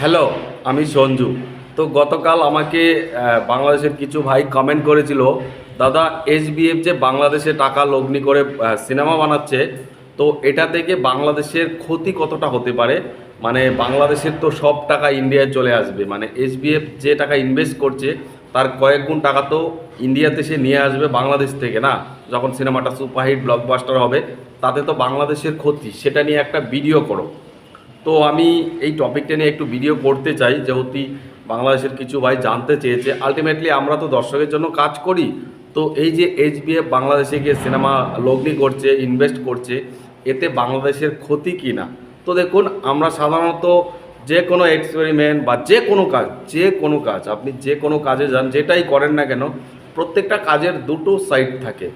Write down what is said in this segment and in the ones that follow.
Hello আমি সঞ্জু। তো গতকাল আমাকে বাংলাদেশের কিছু ভাই কমেন্ট করেছিল, দাদা এসবিএফ যে বাংলাদেশে টাকা লগ্নি করে সিনেমা বানাচ্ছে, তো এটা থেকে বাংলাদেশের ক্ষতি কতটা হতে পারে? মানে বাংলাদেশের তো সব টাকা ইন্ডিয়ায় চলে আসবে। মানে এসবিএফ যে টাকা ইনভেস্ট করছে, তার কয়েক গুণ টাকা তো ইন্ডিয়াতে সে নিয়ে আসবে বাংলাদেশ থেকে, না? যখন সিনেমাটা সুপারহিট ব্লকবাস্টার হবে, তাতে তো বাংলাদেশের ক্ষতি। সেটা নিয়ে একটা ভিডিও করো। তো আমি এই টপিকটা নিয়ে একটু ভিডিও করতে চাই, যেহেতু বাংলাদেশের কিছু ভাই জানতে চেয়েছে। আলটিমেটলি আমরা তো দর্শকের জন্য কাজ করি। তো এই যে এইচবিএফ বাংলাদেশে গিয়ে সিনেমা লগ্নি করছে ইনভেস্ট করছে, এতে বাংলাদেশের ক্ষতি কি না? তো দেখুন, আমরা সাধারণত যে কোনো এক্সপেরিমেন্ট বা যে কোনো কাজ, যে কোনো কাজ, আপনি যে কোনো কাজে যান, যেটাই করেন না কেন, প্রত্যেকটা কাজের দুটো সাইড থাকে।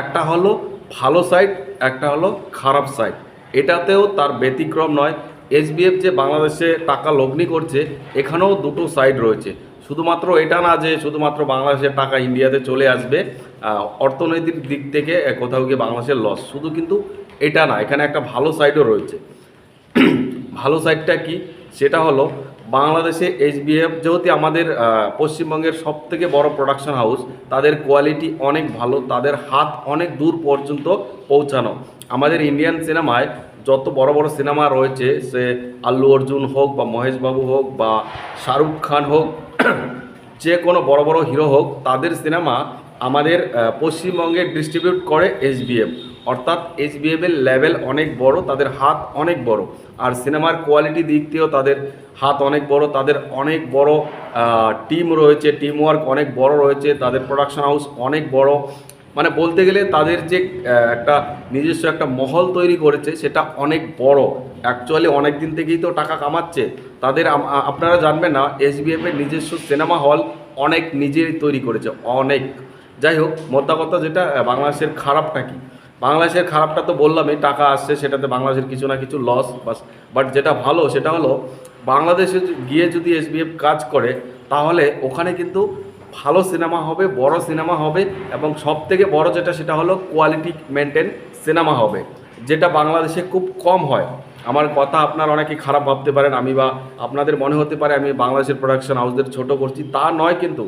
একটা হলো ভালো সাইড একটা হলো খারাপ সাইড এটাতেও তার ব্যতিক্রম নয়। এসবিএফ যে বাংলাদেশে টাকা লগ্নি করছে, এখানেও দুটো সাইড রয়েছে। শুধুমাত্র এটা না যে শুধুমাত্র বাংলাদেশের টাকা ইন্ডিয়াতে চলে আসবে অর্থনৈতিক দিক থেকে কোথাও গিয়ে বাংলাদেশের লস শুধু কিন্তু এটা না, এখানে একটা ভালো সাইডও রয়েছে। ভালো সাইডটা কি? সেটা হলো, বাংলাদেশে এইচবিএফ যেহেতু আমাদের পশ্চিমবঙ্গের সব থেকে বড় প্রোডাকশন হাউস তাদের কোয়ালিটি অনেক ভালো, তাদের হাত অনেক দূর পর্যন্ত পৌঁছানো। আমাদের ইন্ডিয়ান সিনেমায় যত বড় বড় সিনেমা রয়েছে, সে আল্লু অর্জুন হোক বা মহেশবাবু হোক বা শাহরুখ খান হোক, যে কোনো বড় বড় হিরো হোক, তাদের সিনেমা আমাদের পশ্চিমবঙ্গে ডিস্ট্রিবিউট করে এইচবিএফ অর্থাৎ এইচবিএফ এর লেভেল অনেক বড়, তাদের হাত অনেক বড়। আর সিনেমার কোয়ালিটি দিক দিয়েও তাদের হাত অনেক বড়, তাদের অনেক বড় টিম রয়েছে টিম ওয়ার্ক অনেক বড় রয়েছে, তাদের প্রোডাকশন হাউস অনেক বড়। মানে বলতে গেলে তাদের যে একটা নিজস্ব একটা মহল তৈরি করেছে, সেটা অনেক বড়। অ্যাকচুয়ালি অনেক দিন থেকেই তো টাকা কামাচ্ছে। তাদের আপনারা জানবেন না এসবিএফ এর নিজস্ব সিনেমা হল অনেক নিজেই তৈরি করেছে, অনেক। যাই হোক, মোদ্দা কথা যেটা বাংলাদেশের খারাপটা কি? বাংলাদেশের খারাপটা তো বললামই, টাকা আসছে, সেটাতে বাংলাদেশের কিছু না কিছু লস বাস। বাট যেটা ভালো, সেটা হলো, বাংলাদেশে গিয়ে যদি এসবিএফ কাজ করে, তাহলে ওখানে কিন্তু ভালো সিনেমা হবে, বড় সিনেমা হবে এবং সব থেকে বড় যেটা সেটা হলো কোয়ালিটি মেনটেন সিনেমা হবে, যেটা বাংলাদেশে খুব কম হয়। আমার কথা আপনার অনেকে খারাপ ভাবতে পারেন, আমি বা আপনাদের মনে হতে পারে আমি বাংলাদেশের প্রোডাকশন হাউসদের ছোট করছি, তা নয় কিন্তু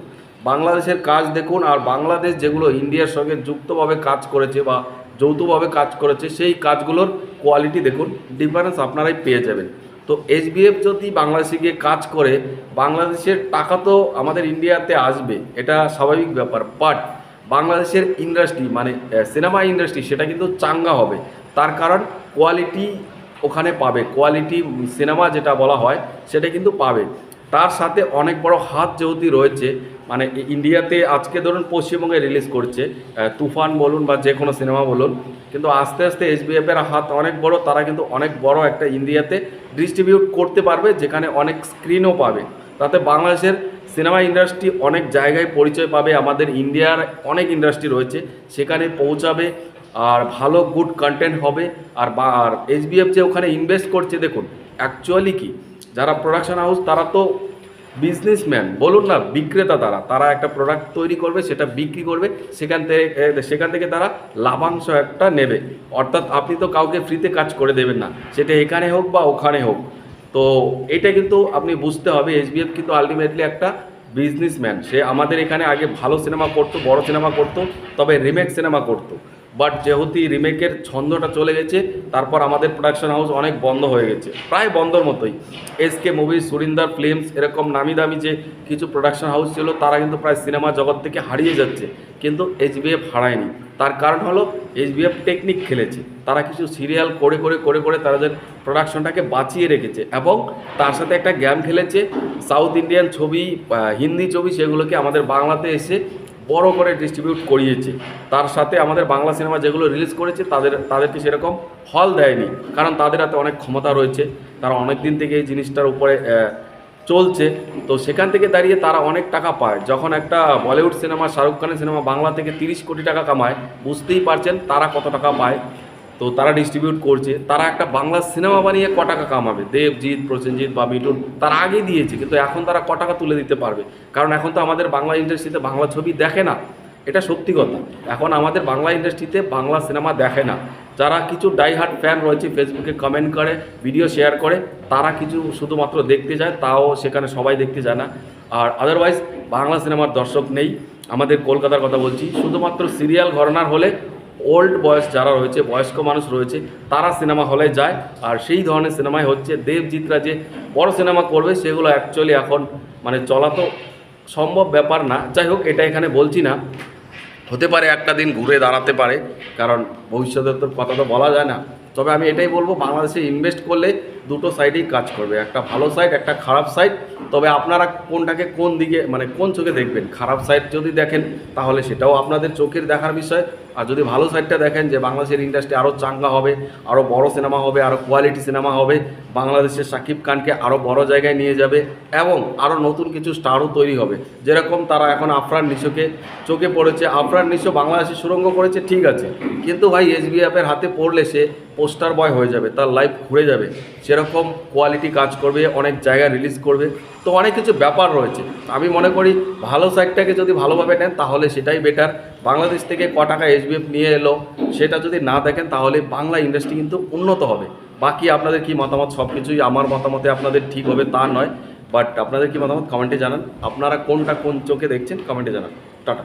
বাংলাদেশের কাজ দেখুন আর বাংলাদেশ যেগুলো ইন্ডিয়ার সঙ্গে যুক্তভাবে কাজ করেছে বা যৌথভাবে কাজ করেছে, সেই কাজগুলোর কোয়ালিটি দেখুন ডিফারেন্স আপনারাই পেয়ে যাবেন। তো এসবিএফ যদি বাংলাদেশে গিয়ে কাজ করে, বাংলাদেশের টাকা তো আমাদের ইন্ডিয়াতে আসবে, এটা স্বাভাবিক ব্যাপার। বাট বাংলাদেশের ইন্ডাস্ট্রি মানে সিনেমা ইন্ডাস্ট্রি সেটা কিন্তু চাঙ্গা হবে। তার কারণ কোয়ালিটি ওখানে পাবে। কোয়ালিটি সিনেমা যেটা বলা হয়, সেটা কিন্তু পাবে। তার সাথে অনেক বড় হাত যেহেতু রয়েছে মানে ইন্ডিয়াতে আজকে ধরুন পশ্চিমবঙ্গে রিলিজ করছে তুফান বলুন বা যে কোনো সিনেমা বলুন, কিন্তু আস্তে আস্তে এসবিএফ এর হাত অনেক বড়, তারা কিন্তু অনেক বড় একটা ইন্ডিয়াতে ডিস্ট্রিবিউট করতে পারবে, যেখানে অনেক স্ক্রিনও পাবে। তাতে বাংলাদেশের সিনেমা ইন্ডাস্ট্রি অনেক জায়গায় পরিচয় পাবে, আমাদের ইন্ডিয়ার অনেক ইন্ডাস্ট্রি রয়েছে, সেখানে পৌঁছাবে আর ভালো গুড কন্টেন্ট হবে। আর বা, আর এইচবিএফ যে ওখানে ইনভেস্ট করছে, দেখুন অ্যাকচুয়ালি কি? যারা প্রোডাকশন হাউস তারা তো বিজনেসম্যান বলুন না, বিক্রেতা তারা তারা একটা প্রোডাক্ট তৈরি করবে, সেটা বিক্রি করবে, সেখান থেকে সেখান থেকে তারা লাভাংশ একটা নেবে। অর্থাৎ আপনি তো কাউকে ফ্রিতে কাজ করে দেবেন না, সেটা এখানে হোক বা ওখানে হোক। তো এটা কিন্তু আপনি বুঝতে হবে এসবিএফ কিন্তু আলটিমেটলি একটা বিজনেসম্যান সে আমাদের এখানে আগে ভালো সিনেমা করতো, বড় সিনেমা করতো, তবে রিমেক সিনেমা করতো। বাট যেহেতু রিমেকের ছন্দটা চলে গেছে, তারপর আমাদের প্রোডাকশন হাউস অনেক বন্ধ হয়ে গেছে। প্রায় বন্ধর মতোই। এসকে মুভি সুরিন্দার ফিল্মস এরকম নামি দামি যে কিছু প্রোডাকশন হাউস ছিল, তারা কিন্তু প্রায় সিনেমা জগৎ থেকে হারিয়ে যাচ্ছে। কিন্তু এইচবিএফ হারায়নি। তার কারণ হলো এইচবিএফ টেকনিক খেলেছে। তারা কিছু সিরিয়াল করে করে করে করে তারা যে প্রোডাকশনটাকে বাঁচিয়ে রেখেছে। এবং তার সাথে একটা গেম খেলেছে সাউথ ইন্ডিয়ান ছবি হিন্দি ছবি, সেগুলোকে আমাদের বাংলাতে এসে বড় করে ডিস্ট্রিবিউট করিয়েছে। তার সাথে আমাদের বাংলা সিনেমা যেগুলো রিলিজ করেছে, তাদের, তাদেরকে সেরকম হল দেয়নি। কারণ তাদের হাতে অনেক ক্ষমতা রয়েছে, তারা অনেক দিন থেকে এই জিনিসটার উপরে চলছে। তো সেখান থেকে দাঁড়িয়ে তারা অনেক টাকা পায়। যখন একটা বলিউড সিনেমা, শাহরুখ খানের সিনেমা বাংলা থেকে তিরিশ কোটি টাকা কামায়, বুঝতেই পারছেন তারা কত টাকা পায়। তো তারা ডিস্ট্রিবিউট করছে, তারা একটা বাংলা সিনেমা বানিয়ে ক টাকা কামাবে? দেবজিৎ, প্রসেনজিৎ বা মিঠুন তারা আগে দিয়েছে, কিন্তু এখন তারা ক টাকা তুলে দিতে পারবে? কারণ এখন তো আমাদের বাংলা ইন্ডাস্ট্রিতে বাংলা ছবি দেখে না। এটা সত্যি কথা। এখন আমাদের বাংলা ইন্ডাস্ট্রিতে বাংলা সিনেমা দেখে না। যারা কিছু ডাইহার্ট ফ্যান রয়েছে ফেসবুকে কমেন্ট করে ভিডিও শেয়ার করে, তারা কিছু শুধুমাত্র দেখতে যায়, তাও সেখানে সবাই দেখতে যায় না। আর আদারওয়াইজ বাংলা সিনেমার দর্শক নেই। আমাদের কলকাতার কথা বলছি, শুধুমাত্র সিরিয়াল ঘরনার হলে ওল্ড বয়স যারা রয়েছে, বয়স্ক মানুষ রয়েছে, তারা সিনেমা হলে যায়। আর সেই ধরনের সিনেমাই হচ্ছে দেবজিৎরা যে বড় সিনেমা করবে, সেগুলো অ্যাকচুয়ালি এখন মানে চলা তো সম্ভব ব্যাপার না। যাই হোক, এটা এখানে বলছি না। হতে পারে একটা দিন ঘুরে দাঁড়াতে পারে, কারণ ভবিষ্যতের তো কথা তো বলা যায় না। তবে আমি এটাই বলব, বাংলাদেশে ইনভেস্ট করলে দুটো সাইডেই কাজ করবে, একটা ভালো সাইড একটা খারাপ সাইড তবে আপনারা কোনটাকে কোন দিকে মানে কোন চোখে দেখবেন? খারাপ সাইড যদি দেখেন, তাহলে সেটাও আপনাদের চোখের দেখার বিষয়। আর যদি ভালো সাইডটা দেখেন যে বাংলাদেশের ইন্ডাস্ট্রি আরও চাঙ্গা হবে আরও বড় সিনেমা হবে আরও কোয়ালিটি সিনেমা হবে, বাংলাদেশের সাকিব খানকে আরও বড় জায়গায় নিয়ে যাবে, এবং আরও নতুন কিছু স্টারও তৈরি হবে। যেরকম তারা এখন আফরান নিশোকে চোখে পড়েছে, আফরান নিশো বাংলাদেশে সুরঙ্গ করেছে, ঠিক আছে। কিন্তু ভাই এসবিএফের হাতে পড়লে সে পোস্টার বয় হয়ে যাবে, তার লাইফ ঘুরে যাবে, সেরকম কোয়ালিটি কাজ করবে, অনেক জায়গায় রিলিজ করবে, তো অনেক কিছু ব্যাপার রয়েছে। আমি মনে করি ভালো সাইডটাকে যদি ভালোভাবে নেন, তাহলে সেটাই বেটার বাংলাদেশ থেকে ক টাকা এসবিএফ নিয়ে এলো, সেটা যদি না দেখেন, তাহলে বাংলা ইন্ডাস্ট্রি কিন্তু উন্নত হবে। বাকি আপনাদের কি মতামত? সব কিছুই আমার মতামতে আপনাদের ঠিক হবে, তা নয়। বাট আপনাদের কি মতামত? কমেন্টে জানান। আপনারা কোনটা কোন চোখে দেখছেন কমেন্টে জানান। টাটা।